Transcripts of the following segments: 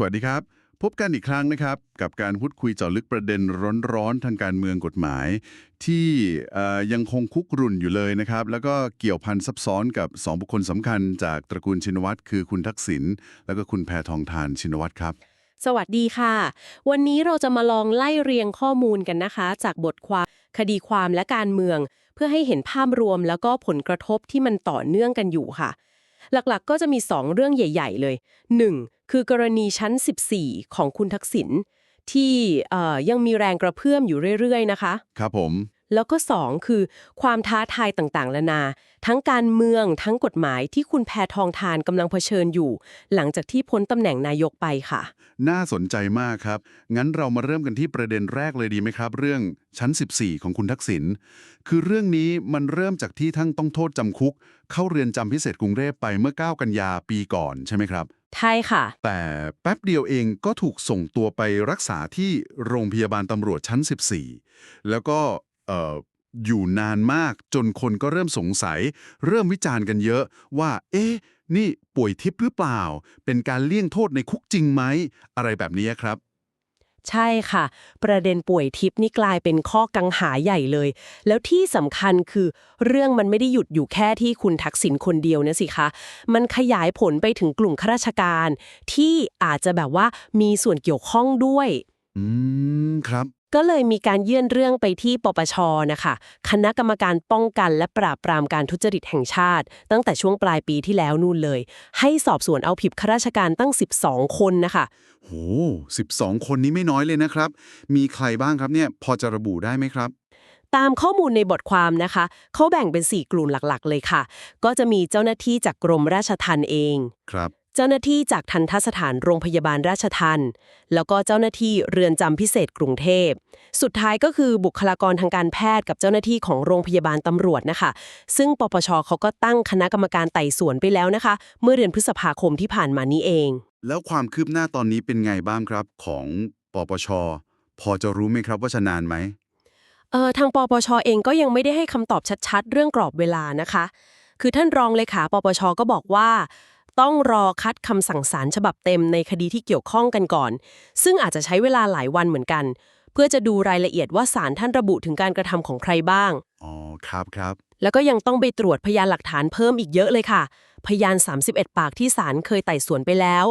สวัสดีครับ พบกันอีกครั้งนะครับ กับการพูดคุยเจาะลึกประเด็นร้อนๆ ทางการเมืองกฎหมาย ที่ยังคงคุกรุ่นอยู่เลยนะครับ แล้วก็เกี่ยวพันซับซ้อนกับ 2 บุคคลสำคัญจากตระกูลชินวัตรคือคุณทักษิณแล้วก็คุณแพทองทานชินวัตรครับสวัสดีค่ะ วันนี้เราจะมาลองไล่เรียงข้อมูลกันนะคะ จากบทความคดีความและการเมือง เพื่อให้เห็นภาพรวมแล้วก็ผลกระทบที่มันต่อเนื่องกันอยู่ค่ะ หลักๆก็จะมี 2 เรื่องใหญ่ ๆ เลย 1. คือกรณีชั้น 14 ของคุณทักษิณที่ยังมีแรงกระเพื่อมอยู่เรื่อย ๆ นะคะ ครับผม แล้วก็ 2 คือความท้าทายต่างๆนานา ทั้งการเมืองทั้งกฎหมายที่คุณแพทองทานกำลังเผชิญอยู่ หลังจากที่พ้นตำแหน่งนายกไปค่ะ น่าสนใจมากครับ งั้นเรามาเริ่มกันที่ประเด็นแรกเลยดีไหมครับ เรื่องชั้น 14 ของคุณทักษิณคือเรื่องนี้มันเริ่มจากที่ทั้งต้องโทษจำคุก เข้าเรือนจำพิเศษกรุงเทพไปเมื่อ 9 กันยาปีก่อนใช่ไหมครับใช่ค่ะ แต่แป๊บเดียวเองก็ถูกส่งตัวไปรักษาที่โรงพยาบาลตำรวจชั้น 14 แล้วก็เอ่ออยู่นานมากจนคนก็เริ่มสงสัย เริ่มวิจารณ์กันเยอะว่า เอ๊ะ นี่ป่วยทิพย์หรือเปล่า เป็นการเลี่ยงโทษในคุกจริงไหม อะไรแบบนี้ครับ ใช่ค่ะ ประเด็นป่วยทิพย์นี่กลายเป็นข้อกังหาใหญ่เลย แล้วที่สำคัญคือ เรื่องมันไม่ได้หยุดอยู่แค่ที่คุณทักษิณคนเดียวนะสิคะ มันขยายผลไปถึงกลุ่มข้าราชการ ที่อาจจะแบบว่ามีส่วนเกี่ยวข้องด้วย อืม ครับ ก็เลยมีการยื่นเรื่องไปที่ปปชนะคะคณะกรรมการป้องกันและปราบปรามการทุจริตแห่งชาติ ตั้งแต่ช่วงปลายปีที่แล้วนู่นเลย ให้สอบสวนเอาผิดข้าราชการตั้ง 12 คนนะคะโห12 คนนี้ไม่น้อยเลยนะครับ มีใครบ้างครับเนี่ยพอจะระบุได้ไหมครับตามข้อมูลในบทความนะคะ เขาแบ่งเป็น 4 กลุ่มหลักๆ เลยค่ะ ก็จะมีเจ้าหน้าที่จากกรมราชทัณฑ์เอง ครับ เจ้าหน้าที่จากทันทสถานโรงพยาบาลราชทัณฑ์แล้วก็เจ้าหน้าที่เรือนจำพิเศษกรุงเทพ สุดท้ายก็คือบุคลากรทางการแพทย์กับเจ้าหน้าที่ของโรงพยาบาลตำรวจนะคะ ซึ่งปปชเขาก็ตั้งคณะกรรมการไต่สวนไปแล้วนะคะ เมื่อเดือนพฤษภาคมที่ผ่านมานี้เอง แล้วความคืบหน้าตอนนี้เป็นไงบ้างครับของปปช พอจะรู้ไหมครับว่าจะนานไหมเอ่อทางปปชเองก็ยังไม่ได้ให้คำตอบชัดๆ เรื่องกรอบเวลานะคะ คือท่านรองเลขาปปชก็บอกว่า ต้องรอคัดคำสั่งศาลฉบับเต็มในคดีที่เกี่ยวข้องกันก่อน ซึ่งอาจจะใช้เวลาหลายวันเหมือนกัน เพื่อจะดูรายละเอียดว่าศาลท่านระบุถึงการกระทำของใครบ้าง อ๋อ ครับครับ แล้วก็ยังต้องไปตรวจพยานหลักฐานเพิ่มอีกเยอะเลยค่ะ พยาน 31 ปากที่ศาลเคยไต่สวนไปแล้ว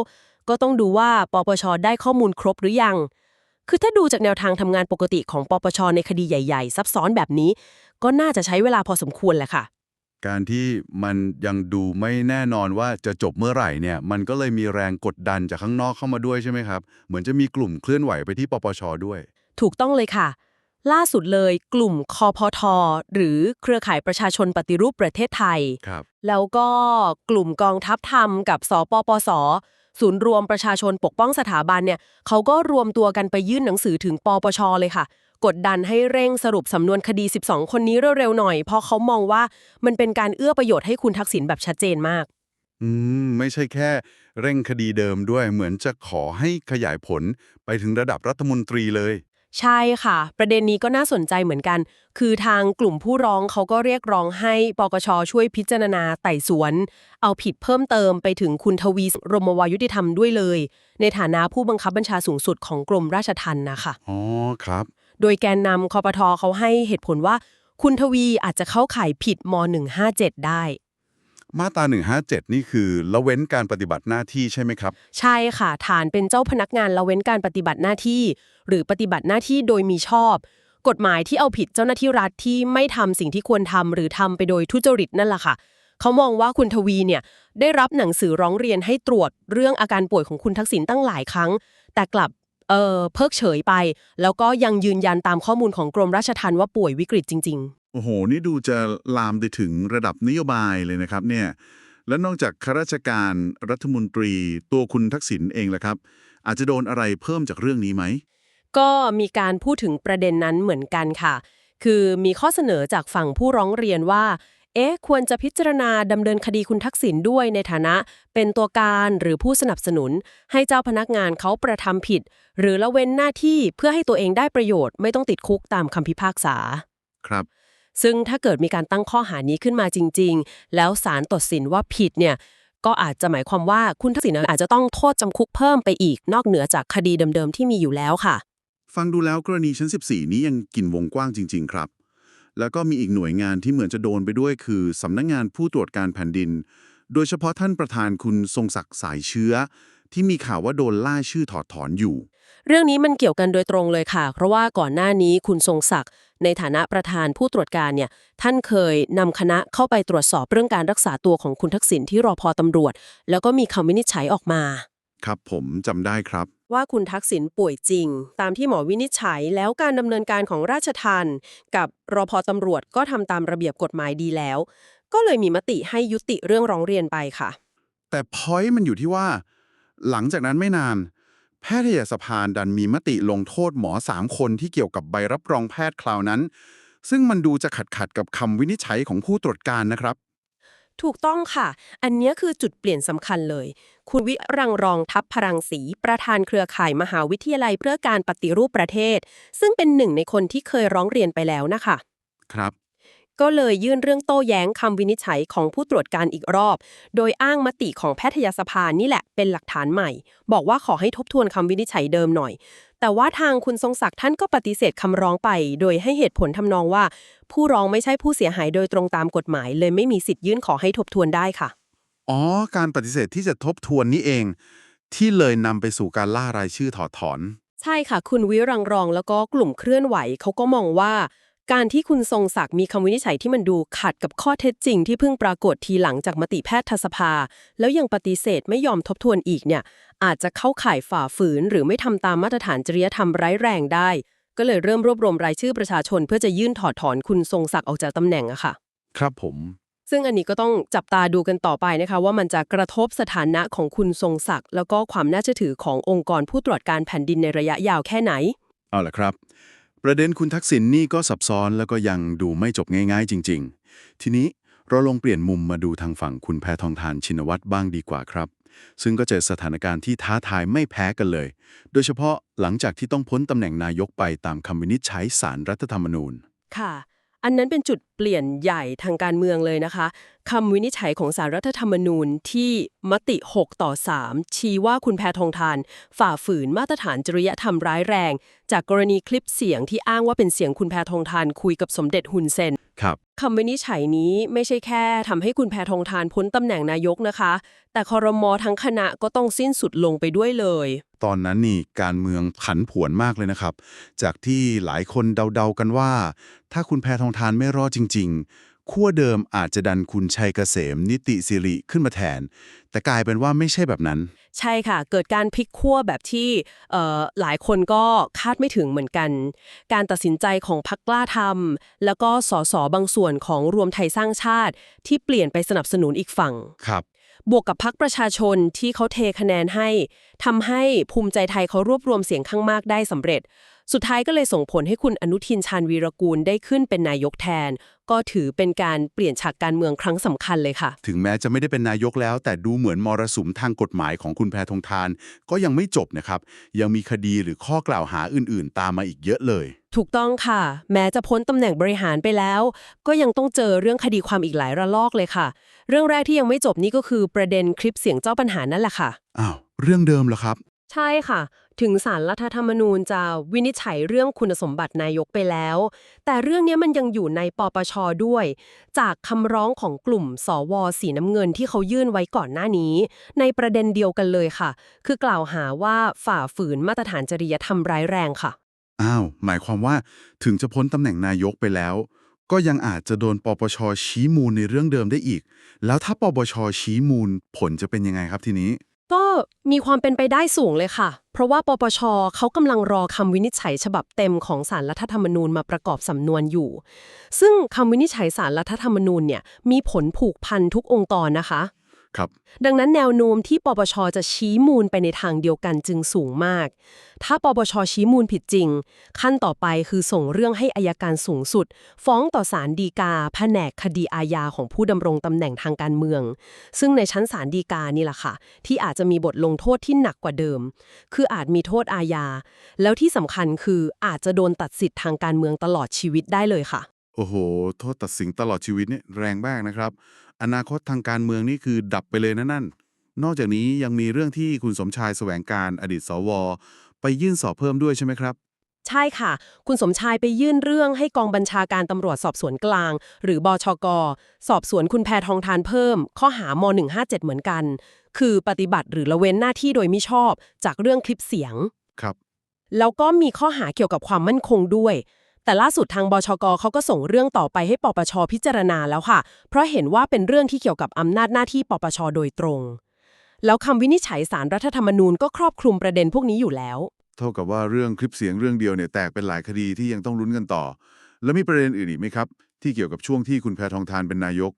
ก็ต้องดูว่าปปชได้ข้อมูลครบหรือยัง คือถ้าดูจากแนวทางทำงานปกติของปปชในคดีใหญ่ ๆ ซับซ้อนแบบนี้ ก็น่าจะใช้เวลาพอสมควรแหละค่ะ การที่มันยังดูไม่แน่นอนว่าจะจบเมื่อไหร่เนี่ยมันก็เลยมีแรงกดดันจากข้างนอกเข้ามาด้วยใช่ไหมครับ เหมือนจะมีกลุ่มเคลื่อนไหวไปที่ปปชด้วย ถูกต้องเลยค่ะ ล่าสุดเลยกลุ่มคอพท หรือเครือข่ายประชาชนปฏิรูปประเทศไทย ครับ แล้วก็กลุ่มกองทัพธรรมกับสปปส ศูนย์รวมประชาชนปกป้องสถาบันเนี่ยเขาก็รวมตัวกันไปยื่นหนังสือถึงปปชเลยค่ะ กดดันให้เร่งสรุปสำนวนคดี 12 คนนี้เร็วๆหน่อย เพราะเขามองว่ามันเป็นการเอื้อประโยชน์ให้คุณทักษิณแบบชัดเจนมาก อืม ไม่ใช่แค่เร่งคดีเดิมด้วย เหมือนจะขอให้ขยายผลไปถึงระดับรัฐมนตรีเลย ใช่ค่ะ ประเด็นนี้ก็น่าสนใจเหมือนกัน คือทางกลุ่มผู้ร้องเขาก็เรียกร้องให้ปกชช่วยพิจารณาไต่สวน เอาผิดเพิ่มเติมไปถึงคุณทวีรมวายุติธรรมด้วยเลย ในฐานะผู้บังคับบัญชาสูงสุดของกรมราชทัณฑ์นะคะ อ๋อ ครับ โดยแกนนำคอปทเขาให้เหตุผลว่า คุณทวีอาจจะเข้าข่ายผิดม .157 ได้ มาตรา 157 นี่คือละเว้นการปฏิบัติหน้าที่ใช่ไหมครับ ใช่ค่ะ ฐานเป็นเจ้าพนักงานละเว้นการปฏิบัติหน้าที่ หรือปฏิบัติหน้าที่โดยมีชอบ กฎหมายที่เอาผิดเจ้าหน้าที่รัฐที่ไม่ทำสิ่งที่ควรทำหรือทำไปโดยทุจริตนั่นแหละค่ะเขามองว่าคุณทวีเนี่ยได้รับหนังสือร้องเรียนให้ตรวจเรื่องอาการป่วยของคุณทักษิณตั้งหลายครั้ง แต่กลับ เออเพิกเฉยไป แล้วก็ยังยืนยันตามข้อมูลของกรมราชทัณฑ์ว่าป่วยวิกฤตจริง ๆ โอ้โห นี่ดูจะลามไปถึงระดับนโยบายเลยนะครับเนี่ย และนอกจากข้าราชการรัฐมนตรีตัวคุณทักษิณเองล่ะครับ อาจจะโดนอะไรเพิ่มจากเรื่องนี้ไหม ก็มีการพูดถึงประเด็นนั้นเหมือนกันค่ะ คือมีข้อเสนอจากฝั่งผู้ร้องเรียนว่า เอ๊ะควรจะพิจารณาดำเนินคดีคุณทักษิณด้วยในฐานะ เป็นตัวการหรือผู้สนับสนุน ให้เจ้าพนักงานเขาประทำผิด หรือละเว้นหน้าที่เพื่อให้ตัวเองได้ประโยชน์ไม่ต้องติดคุกตามคำพิพากษา ครับ ซึ่งถ้าเกิดมีการตั้งข้อหานี้ขึ้นมาจริง ๆ แล้วศาลตัดสินว่าผิดเนี่ยก็อาจจะหมายความว่าคุณทักษิณอาจจะต้องโทษจำคุกเพิ่มไปอีกนอกเหนือจากคดีเดิมๆที่มีอยู่แล้วค่ะ ฟังดูแล้วกรณีชั้น 14 นี้ยังกินวงกว้างจริง ๆ ครับ แล้วก็มีอีกหน่วยงานที่เหมือนจะโดนไปด้วยคือสำนักงานผู้ตรวจการแผ่นดิน โดยเฉพาะท่านประธานคุณทรงศักดิ์สายเชื้อ ที่มีข่าวว่าโดนล่าชื่อถอดถอนอยู่ เรื่องนี้มันเกี่ยวกันโดยตรงเลยค่ะ เพราะว่าก่อนหน้านี้คุณทรงศักดิ์ในฐานะประธานผู้ตรวจการเนี่ยท่านเคยนำคณะเข้าไปตรวจสอบเรื่องการรักษาตัวของคุณทักษิณที่รอพอตำรวจ แล้วก็มีคำวินิจฉัยออกมา ครับผมจำได้ครับ ว่าคุณทักษิณป่วยจริง ตามที่หมอวินิจฉัยแล้วการดำเนินการของราชทันกับรอพอตำรวจก็ทำตามระเบียบกฎหมายดีแล้ว ก็เลยมีมติให้ยุติเรื่องร้องเรียนไปค่ะ แต่พอยต์มันอยู่ที่ว่า หลังจากนั้นไม่นาน แพทยสภาดันมีมติลงโทษหมอสามคนที่เกี่ยวกับใบรับรองแพทย์คราวนั้น ซึ่งมันดูจะขัดขัดกับคำวินิจฉัยของผู้ตรวจการนะครับ ถูกต้องค่ะ อันนี้คือจุดเปลี่ยนสำคัญเลย คุณวิรังรองทัพพรังสี ประธานเครือข่ายมหาวิทยาลัยเพื่อการปฏิรูปประเทศ ซึ่งเป็นหนึ่งในคนที่เคยร้องเรียนไปแล้วนะคะ ครับ ก็เลยยื่นเรื่องโต้แย้งคำวินิจฉัยของผู้ตรวจการอีกรอบ โดยอ้างมติของแพทยสภานี่แหละเป็นหลักฐานใหม่ บอกว่าขอให้ทบทวนคำวินิจฉัยเดิมหน่อย แต่ว่าทางคุณทรงศักดิ์ท่านก็ปฏิเสธคำร้องไป โดยให้เหตุผลทำนองว่า ผู้ร้องไม่ใช่ผู้เสียหายโดยตรงตามกฎหมาย เลยไม่มีสิทธิ์ยื่นขอให้ทบทวนได้ค่ะอ๋อการปฏิเสธที่จะทบทวนนี้เอง ที่เลยนำไปสู่การล่ารายชื่อถอดถอน ใช่ค่ะ คุณวิรังรองแล้วก็กลุ่มเคลื่อนไหวเขาก็มองว่า การที่คุณทรงศักดิ์มีคำวินิจฉัยที่มันดูขัดกับข้อเท็จจริงที่เพิ่งปรากฏทีหลังจากมติแพทยสภา แล้วยังปฏิเสธไม่ยอมทบทวนอีกเนี่ย อาจจะเข้าข่ายฝ่าฝืน หรือไม่ทำตามมาตรฐานจริยธรรมร้ายแรงได้ ก็เลยเริ่มรวบรวมรายชื่อประชาชน เพื่อจะยื่นถอดถอนคุณทรงศักดิ์ออกจากตำแหน่งอะค่ะ ครับผม ซึ่งอันนี้ก็ต้องจับตาดูกันต่อไปนะคะ ว่ามันจะกระทบสถานะของคุณทรงศักดิ์แล้วก็ความน่าเชื่อถือขององค์กรผู้ตรวจการแผ่นดินในระยะยาวแค่ไหน เอาละครับ ประเด็นคุณทักษิณนี่ก็ซับซ้อนแล้วก็ยังดูไม่จบง่าย ๆ จริง ๆ ทีนี้เราลองเปลี่ยนมุมมาดูทางฝั่งคุณแพทองทานชินวัตรบ้างดีกว่าครับ ซึ่งก็เจอสถานการณ์ที่ท้าทายไม่แพ้กันเลย โดยเฉพาะหลังจากที่ต้องพ้นตำแหน่งนายกไปตามคำวินิจฉัยสารรัฐธรรมนูญ ค่ะ อันนั้นเป็นจุดเปลี่ยนใหญ่ทางการเมืองเลยนะคะคำวินิจฉัยของสารรัฐธรรมนูญที่มติ 6 ต่อ 3 ชี้ว่าคุณแพทองทาน ฝ่าฝืนมาตรฐานจริยธรรมร้ายแรง จากกรณีคลิปเสียงที่อ้างว่าเป็นเสียงคุณแพทองทานคุยกับสมเด็จฮุนเซนครับ คำวินิจฉัยนี้ไม่ใช่แค่ทำให้คุณแพทองทานพ้นตำแหน่งนายกนะคะ แต่คอรมอทั้งคณะก็ต้องสิ้นสุดลงไปด้วยเลย ตอนนั้นนี่การเมืองผันผวนมากเลยนะครับ จากที่หลายคนเดาๆกันว่า ถ้าคุณแพทองทานไม่รอดจริงๆ ขั้วเดิมอาจจะดันคุณชัยเกษม นิติสิริขึ้นมาแทน แต่กลายเป็นว่าไม่ใช่แบบนั้น ใช่ค่ะ เกิดการพลิกขั้วแบบที่เอ่อหลายคนก็คาดไม่ถึงเหมือนกัน การตัดสินใจของพรรคกล้าทำแล้วก็สสบางส่วนของรวมไทยสร้างชาติ ที่เปลี่ยนไปสนับสนุนอีกฝั่งครับบวกกับพรรคประชาชนที่เขาเทคะแนนให้ทำให้ภูมิใจไทยเขารวบรวมเสียงข้างมากได้สำเร็จ สุดท้ายก็เลยส่งผลให้คุณอนุทินชาญวีรกูลได้ขึ้นเป็นนายกแทน ก็ถือเป็นการเปลี่ยนฉากการเมืองครั้งสำคัญเลยค่ะ ถึงแม้จะไม่ได้เป็นนายกแล้ว แต่ดูเหมือนมรสุมทางกฎหมายของคุณแพทองทาน ก็ยังไม่จบนะครับ ยังมีคดีหรือข้อกล่าวหาอื่น ๆ ตามมาอีกเยอะเลย ถูกต้องค่ะ แม้จะพ้นตำแหน่งบริหารไปแล้ว ก็ยังต้องเจอเรื่องคดีความอีกหลายระลอกเลยค่ะ เรื่องแรกที่ยังไม่จบนี่ก็คือประเด็นคลิปเสียงเจ้าปัญหานั่นแหละค่ะอ้าวเรื่องเดิมเหรอครับ ใช่ค่ะ ถึงสารรัฐธรรมนูญจะวินิจฉัยเรื่องคุณสมบัตินายกไปแล้ว แต่เรื่องนี้มันยังอยู่ในปปชด้วย จากคำร้องของกลุ่มสวสีน้ำเงินที่เขายื่นไว้ก่อนหน้านี้ ในประเด็นเดียวกันเลยค่ะ คือกล่าวหาว่าฝ่าฝืนมาตรฐานจริยธรรมร้ายแรงค่ะ อ้าว หมายความว่าถึงจะพ้นตำแหน่งนายกไปแล้ว ก็ยังอาจจะโดนปปชชี้มูลในเรื่องเดิมได้อีก แล้วถ้าปปชชี้มูลผลจะเป็นยังไงครับทีนี้ ก็มีความเป็นไปได้สูงเลยค่ะ เพราะว่าปปชเขากำลังรอคำวินิจฉัยฉบับเต็มของสารรัฐธรรมนูญมาประกอบสำนวนอยู่ ซึ่งคำวินิจฉัยสารรัฐธรรมนูญเนี่ยมีผลผูกพันทุกองค์กรนะคะ ครับ ดังนั้นแนวโน้มที่ปปชจะชี้มูลไปในทางเดียวกันจึงสูงมาก ถ้าปปชชี้มูลผิดจริง ขั้นต่อไปคือส่งเรื่องให้อายการสูงสุด ฟ้องต่อศาลฎีกาแผนกคดีอาญาของผู้ดำรงตำแหน่งทางการเมือง ซึ่งในชั้นศาลฎีกานี่แหละค่ะ ที่อาจจะมีบทลงโทษที่หนักกว่าเดิม คืออาจมีโทษอาญาแล้วที่สำคัญคืออาจจะโดนตัดสิทธิ์ทางการเมืองตลอดชีวิตได้เลยค่ะ โอ้โห โทษตัดสินตลอดชีวิตเนี่ยแรงมากนะครับ อนาคตทางการเมืองนี่คือดับไปเลยนะนั่น นอกจากนี้ยังมีเรื่องที่คุณสมชายแสวงการอดีตสว ไปยื่นสอบเพิ่มด้วยใช่ไหมครับ ใช่ค่ะ คุณสมชายไปยื่นเรื่องให้กองบัญชาการตำรวจสอบสวนกลาง หรือบชก สอบสวนคุณแพทองทานเพิ่ม ข้อหาม157 เหมือนกัน คือปฏิบัติหรือละเว้นหน้าที่โดยมิชอบ จากเรื่องคลิปเสียง ครับ แล้วก็มีข้อหาเกี่ยวกับความมั่นคงด้วย แต่ล่าสุดทางบชกเขาก็ส่งเรื่องต่อไปให้ปปชพิจารณาแล้วค่ะ เพราะเห็นว่าเป็นเรื่องที่เกี่ยวกับอำนาจหน้าที่ปปชโดยตรง แล้วคำวินิจฉัยสารรัฐธรรมนูญก็ครอบคลุมประเด็นพวกนี้อยู่แล้ว เท่ากับว่าเรื่องคลิปเสียงเรื่องเดียวเนี่ยแตกเป็นหลายคดีที่ยังต้องลุ้นกันต่อ แล้วมีประเด็นอื่นอีกไหมครับ ที่เกี่ยวกับช่วงที่คุณแพทองทานเป็นนายก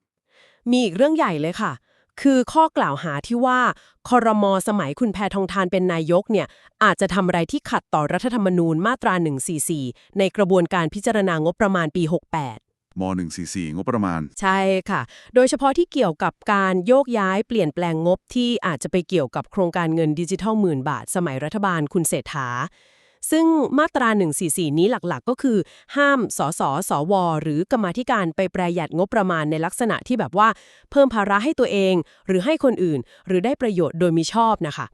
มีอีกเรื่องใหญ่เลยค่ะ คือข้อกล่าวหาที่ว่าคอรมอสมัยคุณแพทองทานเป็นนายกเนี่ยอาจจะทำอะไรที่ขัดต่อรัฐธรรมนูญมาตรา 144 ในกระบวนการพิจารณางบประมาณปี 68ม .144 งบประมาณ ใช่ค่ะ โดยเฉพาะที่เกี่ยวกับการโยกย้ายเปลี่ยนแปลงงบที่อาจจะไปเกี่ยวกับโครงการเงินดิจิทัลหมื่นบาท สมัยรัฐบาลคุณเศรษฐา ซึ่งมาตรา 144 นี้หลักๆ ก็คือ ห้ามสสสว หรือกรรมาธิการไปประหยัดงบประมาณในลักษณะที่แบบว่า เพิ่มภาระให้ตัวเอง หรือให้คนอื่น หรือได้ประโยชน์โดยมิชอบนะคะ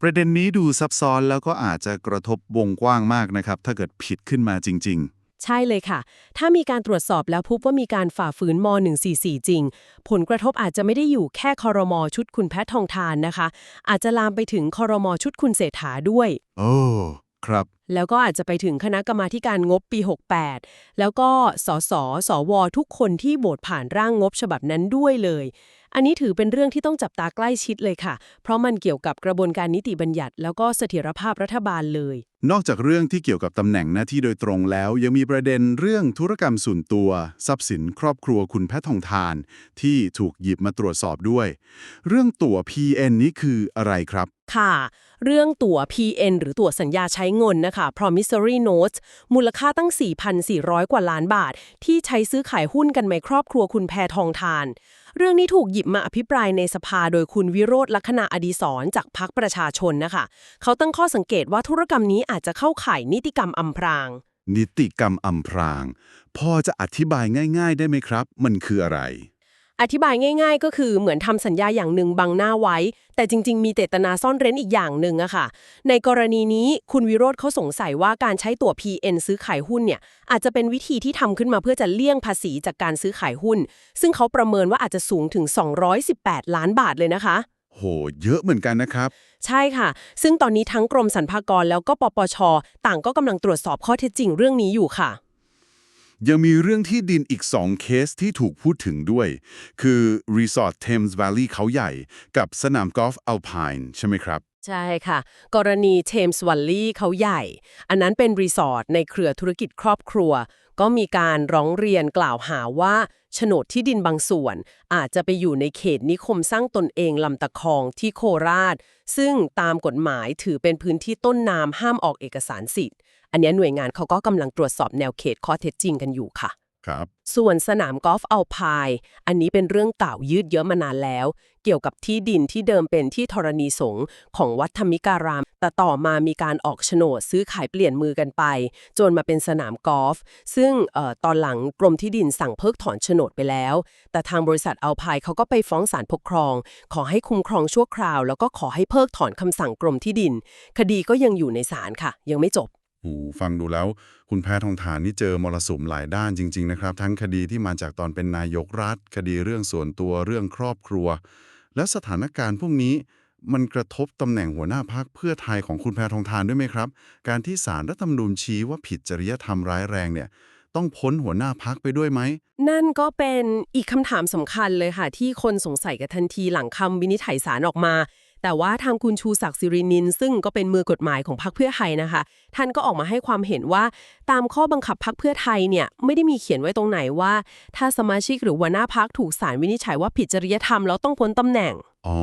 ประเด็นนี้ดูซับซ้อนแล้วก็อาจจะกระทบวงกว้างมากนะครับ ถ้าเกิดผิดขึ้นมาจริงใช่เลยค่ะ ถ้ามีการตรวจสอบแล้วพบว่ามีการฝ่าฝืนม .144 จริง ผลกระทบอาจจะไม่ได้อยู่แค่คอรมอชุดคุณแพทย์ทองทานนะคะ อาจจะลามไปถึงคอรมอชุดคุณเศรษฐาด้วยๆโอ้ ครับ แล้วก็อาจจะไปถึงคณะกรรมาธิการงบปี 68 แล้วก็สสสว ทุกคนที่โหวตผ่านร่างงบฉบับนั้นด้วยเลย อันนี้ถือเป็นเรื่องที่ต้องจับตาใกล้ชิดเลยค่ะ เพราะมันเกี่ยวกับกระบวนการนิติบัญญัติ แล้วก็เสถียรภาพรัฐบาลเลย นอกจากเรื่องที่เกี่ยวกับตำแหน่งหน้าที่โดยตรงแล้ว ยังมีประเด็นเรื่องธุรกรรมส่วนตัว ทรัพย์สินครอบครัวคุณแพทย์ทองทาน ที่ถูกหยิบมาตรวจสอบด้วย เรื่องตั๋ว PN นี้คืออะไรครับค่ะ เรื่องตั๋ว PN หรือตั๋วสัญญาใช้เงินนะคะ promissory notes มูลค่าตั้ง 4,400 กว่าล้านบาท ที่ใช้ซื้อขายหุ้นกันในครอบครัวคุณแพทองทาน เรื่องนี้ถูกหยิบมาอภิปรายในสภาโดยคุณวิโรธลักษณะอดีศรจากพรรคประชาชนนะคะ เขาตั้งข้อสังเกตว่าธุรกรรมนี้อาจจะเข้าข่ายนิติกรรมอำพราง นิติกรรมอำพราง พอจะอธิบายง่าย ๆ ได้ไหมครับ มันคืออะไร อธิบายง่าย ๆ ก็คือเหมือนทำสัญญาอย่างหนึ่งบังหน้าไว้ แต่จริง ๆ มีเจตนาซ่อนเร้นอีกอย่างหนึ่งอะค่ะ ในกรณีนี้คุณวิโรธเขาสงสัยว่าการใช้ตั๋ว PN ซื้อขายหุ้นเนี่ยอาจจะเป็นวิธีที่ทำขึ้นมาเพื่อจะเลี่ยงภาษีจากการซื้อขายหุ้น ซึ่งเขาประเมินว่าอาจจะสูงถึง 218 ล้านบาทเลยนะคะ โห เยอะเหมือนกันนะครับ ใช่ค่ะ ซึ่งตอนนี้ทั้งกรมสรรพากรแล้วก็ปปช ต่างก็กำลังตรวจสอบข้อเท็จจริงเรื่องนี้อยู่ค่ะ ยังมีเรื่องที่ดินอีก 2 เคสที่ถูกพูดถึงด้วย คือรีสอร์ทเทมส์แวลลีย์เขาใหญ่ กับสนามกอล์ฟอัลไพน์ใช่ไหมครับ ใช่ค่ะ กรณีเทมส์วัลลี่เขาใหญ่ อันนั้นเป็นรีสอร์ทในเครือธุรกิจครอบครัว ก็มีการร้องเรียนกล่าวหาว่าโฉนดที่ดินบางส่วน อาจจะไปอยู่ในเขตนิคมสร้างตนเองลำตะคองที่โคราช ซึ่งตามกฎหมายถือเป็นพื้นที่ต้นน้ำห้ามออกเอกสารสิทธิ์ อันนี้หน่วยงานเขาก็กำลังตรวจสอบแนวเขตข้อเท็จจริงกันอยู่ค่ะ ครับ ส่วนสนามกอล์ฟอัลพาย อันนี้เป็นเรื่องเก่ายืดเยอะมานานแล้ว เกี่ยวกับที่ดินที่เดิมเป็นที่ธรณีสงฆ์ของวัดธรรมิการาม แต่ต่อมามีการออกโฉนดซื้อขายเปลี่ยนมือกันไป จนมาเป็นสนามกอล์ฟ ซึ่งออตอนหลังกรมที่ดินสั่งเพิกถอนโฉนดไปแล้ว แต่ทางบริษัทอัลพายเขาก็ไปฟ้องศาลปกครอง ขอให้คุ้มครองชั่วคราว แล้วก็ขอให้เพิกถอนคำสั่งกรมที่ดิน คดีก็ยังอยู่ในศาลค่ะ ยังไม่จบ โอ้ฟังดูแล้ว คุณแพททองทานนี่เจอมรสุมหลายด้านจริง ๆ นะครับ ทั้งคดีที่มาจากตอนเป็นนายกรัฐ คดีเรื่องส่วนตัวเรื่องครอบครัว และสถานการณ์พวกนี้มันกระทบตำแหน่งหัวหน้าพักเพื่อไทยของคุณแพททองทานด้วยไหมครับ การที่ศาลรัฐธรรมนูญชี้ว่าผิดจริยธรรมร้ายแรงเนี่ยต้องพ้นหัวหน้าพักไปด้วยไหม นั่นก็เป็นอีกคำถามสำคัญเลยค่ะ ที่คนสงสัยกันทันทีหลังคำวินิจฉัยศาลออกมา แต่ว่าทางคุณชูศักดิ์สิรินิน ซึ่งก็เป็นมือกฎหมายของพรรคเพื่อไทยนะคะ ท่านก็ออกมาให้ความเห็นว่า ตามข้อบังคับพรรคเพื่อไทยเนี่ยไม่ได้มีเขียนไว้ตรงไหนว่า ถ้าสมาชิกหรือหัวหน้าพักถูกศาลวินิจฉัยว่าผิดจริยธรรมแล้วต้องพ้นตำแหน่งอ๋อ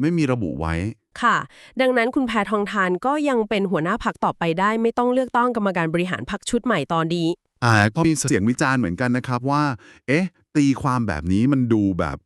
ไม่มีระบุไว้ค่ะ ดังนั้นคุณแพทองทานก็ยังเป็นหัวหน้าพักต่อไปได้ ไม่ต้องเลือกตั้งกรรมการบริหารพักชุดใหม่ตอนนี้อ่าก็มีเสียงวิจารณ์เหมือนกันนะครับว่า เอ๊ะ ตีความแบบนี้มันดูแบบ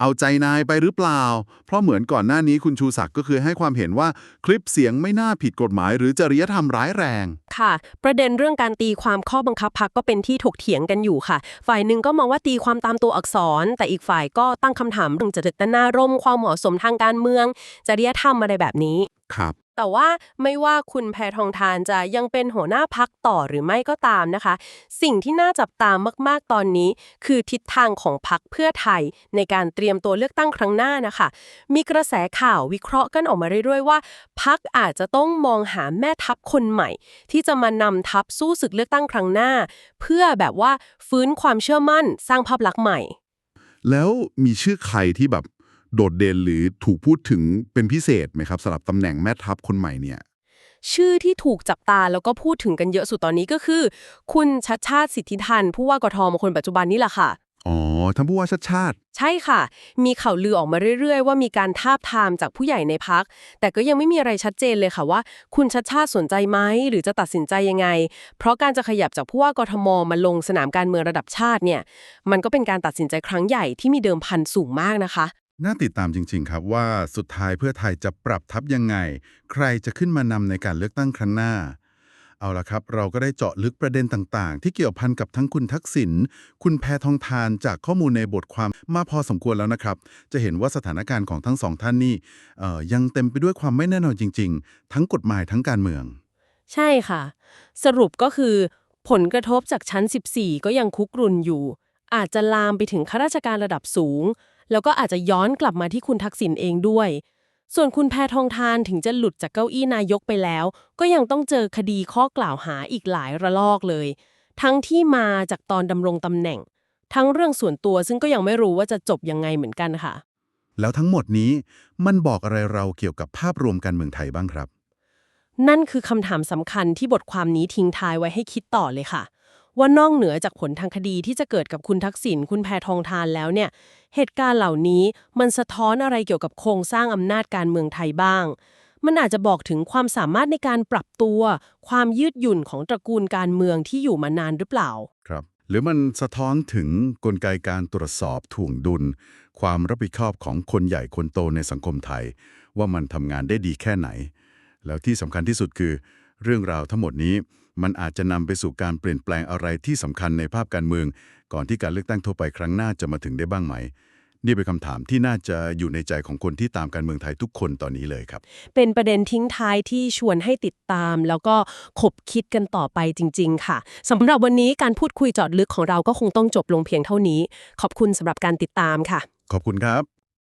เอาใจนายไปหรือเปล่า เพราะเหมือนก่อนหน้านี้คุณชูศักดิ์ก็คือให้ความเห็นว่าคลิปเสียงไม่น่าผิดกฎหมาย หรือจริยธรรมร้ายแรง ค่ะ ประเด็นเรื่องการตีความข้อบังคับพักก็เป็นที่ถกเถียงกันอยู่ค่ะ ฝ่ายหนึ่งก็มองว่าตีความตามตัวอักษร แต่อีกฝ่ายก็ตั้งคำถามเรื่องจริตนารมณ์ความเหมาะสมทางการเมือง จริยธรรมอะไรแบบนี้ ครับ แต่ว่าไม่ว่าคุณแพทองทานจะยังเป็นหัวหน้าพักต่อหรือไม่ก็ตามนะคะ สิ่งที่น่าจับตามมาก ๆ ตอนนี้ คือทิศทางของพักเพื่อไทย ในการเตรียมตัวเลือกตั้งครั้งหน้านะคะ มีกระแสข่าววิเคราะห์กันออกมาเรื่อย ๆ ว่าพักอาจจะต้องมองหาแม่ทัพคนใหม่ ที่จะมานำทัพสู้ศึกเลือกตั้งครั้งหน้า เพื่อแบบว่าฟื้นความเชื่อมั่น สร้างภาพลักษณ์ใหม่ แล้วมีชื่อใครที่แบบ โดดเด่นหรือถูกพูดถึงเป็นพิเศษไหมครับสำหรับตำแหน่งแม่ทัพคนใหม่เนี่ย ชื่อที่ถูกจับตาแล้วก็พูดถึงกันเยอะสุดตอนนี้ก็คือ คุณชัดชาติสิทธิทันผู้ว่ากทมคนปัจจุบันนี่แหละค่ะ อ๋อท่านผู้ว่าชาติชาติ ใช่ค่ะ มีข่าวลือออกมาเรื่อย ๆ ว่ามีการทาบทามจากผู้ใหญ่ในพัก แต่ก็ยังไม่มีอะไรชัดเจนเลยค่ะว่า คุณชัดชาติสนใจไหมหรือจะตัดสินใจยังไง เพราะการจะขยับจากผู้ว่ากทมมาลงสนามการเมืองระดับชาติเนี่ย มันก็เป็นการตัดสินใจครั้งใหญ่ที่มีเดิมพันสูงมากนะคะ น่าติดตามจริง ๆ ครับว่าสุดท้ายเพื่อไทยจะปรับทัพยังไง ใครจะขึ้นมานำในการเลือกตั้งครั้งหน้า เอาละครับ เราก็ได้เจาะลึกประเด็นต่างๆ ที่เกี่ยวพันกับทั้งคุณทักษิณคุณแพทองทานจากข้อมูลในบทความมาพอสมควรแล้วนะครับ จะเห็นว่าสถานการณ์ของทั้งสองท่านนี่ยังเต็มไปด้วยความไม่แน่นอนจริง ๆ ทั้งกฎหมายทั้งการเมือง ใช่ค่ะ สรุปก็คือ ผลกระทบจากชั้น 14 ก็ยังคุกรุนอยู่ อาจจะลามไปถึงข้าราชการระดับสูง แล้วก็อาจจะย้อนกลับมาที่คุณทักษิณเองด้วย ส่วนคุณแพทองทานถึงจะหลุดจากเก้าอี้นายกไปแล้ว ก็ยังต้องเจอคดีข้อกล่าวหาอีกหลายระลอกเลย ทั้งที่มาจากตอนดำรงตำแหน่ง ทั้งเรื่องส่วนตัวซึ่งก็ยังไม่รู้ว่าจะจบยังไงเหมือนกันค่ะ แล้วทั้งหมดนี้มันบอกอะไรเราเกี่ยวกับภาพรวมการเมืองไทยบ้างครับ นั่นคือคำถามสำคัญที่บทความนี้ทิ้งท้ายไว้ให้คิดต่อเลยค่ะ ว่านอกเหนือจากผลทางคดีที่จะเกิดกับคุณทักษิณคุณแพทองทานแล้วเนี่ย เหตุการณ์เหล่านี้มันสะท้อนอะไรเกี่ยวกับโครงสร้างอำนาจการเมืองไทยบ้าง มันอาจจะบอกถึงความสามารถในการปรับตัว ความยืดหยุ่นของตระกูลการเมืองที่อยู่มานานหรือเปล่า ครับ หรือมันสะท้อนถึงกลไกการตรวจสอบถ่วงดุล ความรับผิดชอบของคนใหญ่คนโตในสังคมไทย ว่ามันทำงานได้ดีแค่ไหน แล้วที่สำคัญที่สุดคือ เรื่องราวทั้งหมดนี้ มันอาจจะนำไปสู่การเปลี่ยนแปลงอะไรที่สำคัญในภาพการเมือง ก่อนที่การเลือกตั้งทั่วไปครั้งหน้าจะมาถึงได้บ้างไหม นี่เป็นคำถามที่น่าจะอยู่ในใจของคนที่ตามการเมืองไทยทุกคนตอนนี้เลยครับ เป็นประเด็นทิ้งท้ายที่ชวนให้ติดตาม แล้วก็ขบคิดกันต่อไปจริง ๆ ค่ะสำหรับวันนี้การพูดคุยเจอดลึกของเราก็คงต้องจบลงเพียงเท่านี้ ขอบคุณสำหรับการติดตามค่ะ ขอบคุณครับ